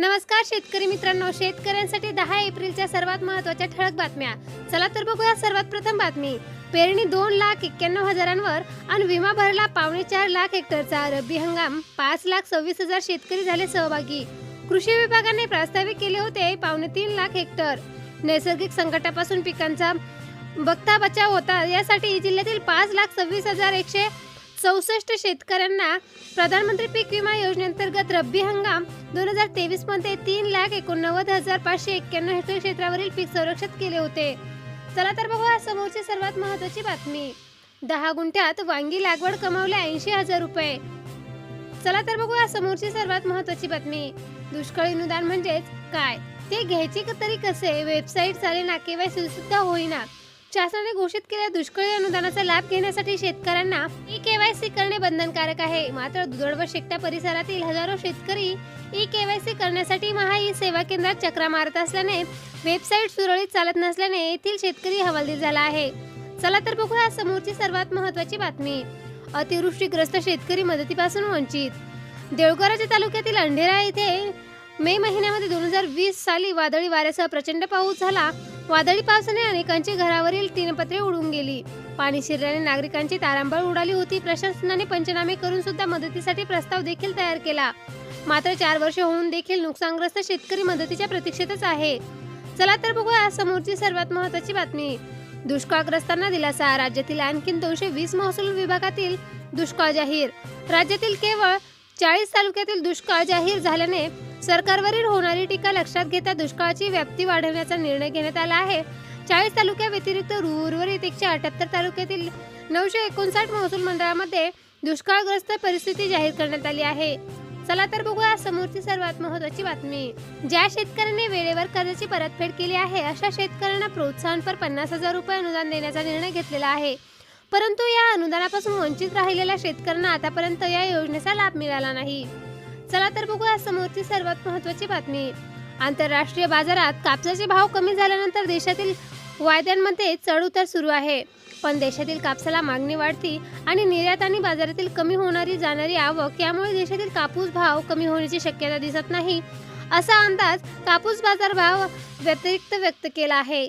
नमस्कार शेतकरी मित्रांनो. शेतकऱ्यांसाठी दहा एप्रिलच्या सर्वात महत्त्वाच्या ठळक बातम्या. चला तर बघूया सर्वात प्रथम बातमी. पेरणी दोन लाख एक्क्याण्णव हजारांवर आणि विमा भरला पावणे चार लाख हेक्टरचा रब्बी हंगाम. पाच लाख सव्वीस हजार शेतकरी झाले सहभागी. कृषी विभागाने प्रस्तावित केले होते पावणे तीन लाख हेक्टर. नैसर्गिक संकटापासून पिकांचा बघता बचाव होता. यासाठी जिल्ह्यातील पाच लाख सव्वीस हजार एकशे चौसष्ट शेतकऱ्यांना प्रधानमंत्री पीक विमा योजनेअंतर्गत रब्बी हंगाम दोन हजार तेवीसमध्ये तीन लाख एकोणनव्वद हजार पाचशे एक्क्याण्णव हेक्टर क्षेत्रावरील पीक संरक्षित केले होते. चला तर बघूया समोरची सर्वात महत्वाची बातमी. दहा गुंठ्यात वांगी लागवड कमावले ऐंशी हजार रुपये. चला तर बघूया समोरची सर्वात महत्वाची बातमी. दुष्काळी अनुदान म्हणजेच काय? ते घ्यायचे तरी कसे? वेबसाईट चाले ना केवायसी सुद्धा होईना. शासनाने घोषित केलेल्या दुष्काळी अनुदानाचा लाभ घेण्यासाठी शेतकऱ्यांना ई केवायसी करणे बंधनकारक आहे. मात्र दुधड व शेकटा परिसरातील हजारो शेतकरी ई केवायसी करण्यासाठी महा ई सेवा केंद्रात चक्रा मारत असल्याने वेबसाईट सुरळीत चालत नसल्याने येथील शेतकरी हवालदिल झाला आहे. चला तर बघूया समोरची सर्वात महत्वाची बातमी. अतिवृष्टीग्रस्त शेतकरी मदतीपासून वंचित. देवघराच्या तालुक्यातील अंढेरा येथे मे महिन्यामध्ये दोन हजार वीस साली वादळी वाऱ्यासह प्रचंड पाऊस झाला. वादळी पावसाने अनेकांची घरावरील तीनपत्रे उडून गेली. पाणी शिरल्याने नागरिकांची तारांबळ उडाली होती. प्रशासनाने पंचनामे करून सुद्धा मदतीसाठी प्रस्ताव देखील तयार केला. मात्र चार वर्ष होऊन देखील नुकसानग्रस्त शेतकरी मदतीच्या प्रतीक्षेतच आहे. चला तर बघूया समोरची सर्वात महत्वाची बातमी. दुष्काळग्रस्तांना दिलासा. राज्यातील आणखीन दोनशे वीस महसूल विभागातील दुष्काळ जाहीर. राज्यातील केवळ चाळीस तालुक्यातील दुष्काळ जाहीर झाल्याने सरकारवरील होणारी टीका लक्षात घेता दुष्काळाची व्याप्ती वाढवण्याचा निर्णय घेण्यात आला आहे. चाळीस तालुक्या व्यतिरिक्त उर्वरित एकशे अठ्याहत्तर तालुक्यातील नऊशे एकोणसाठ महसूल मंडळामध्ये दुष्काळग्रस्त परिस्थिती जाहीर करण्यात आली आहे. चला तर बघूया समोरची सर्वात महत्वाची बातमी. ज्या शेतकऱ्यांनी वेळेवर कर्जाची परतफेड केली आहे अशा शेतकऱ्यांना प्रोत्साहनपर पन्नास हजार रुपये अनुदान देण्याचा निर्णय घेतलेला आहे. परंतु या अनुदानापासून वंचित राहिलेल्या शेतकऱ्यांना आतापर्यंत या योजनेचा लाभ मिळाला नाही. चला तर बघूया समोरची सर्वात महत्वाची बातमी. आंतरराष्ट्रीय बाजारात कापसाचे भाव कमी झाल्यानंतर देशातील वायद्यांमध्ये चढउतार सुरू आहे. पण देशातील कापसाला मागणी वाढती आणि निर्यात आणि बाजारातील कमी होणारी जाणारी आवक यामुळे देशातील कापूस भाव कमी होण्याची शक्यता दिसत नाही असा अंदाज कापूस बाजार भाव व्यतिरिक्त व्यक्त केला आहे.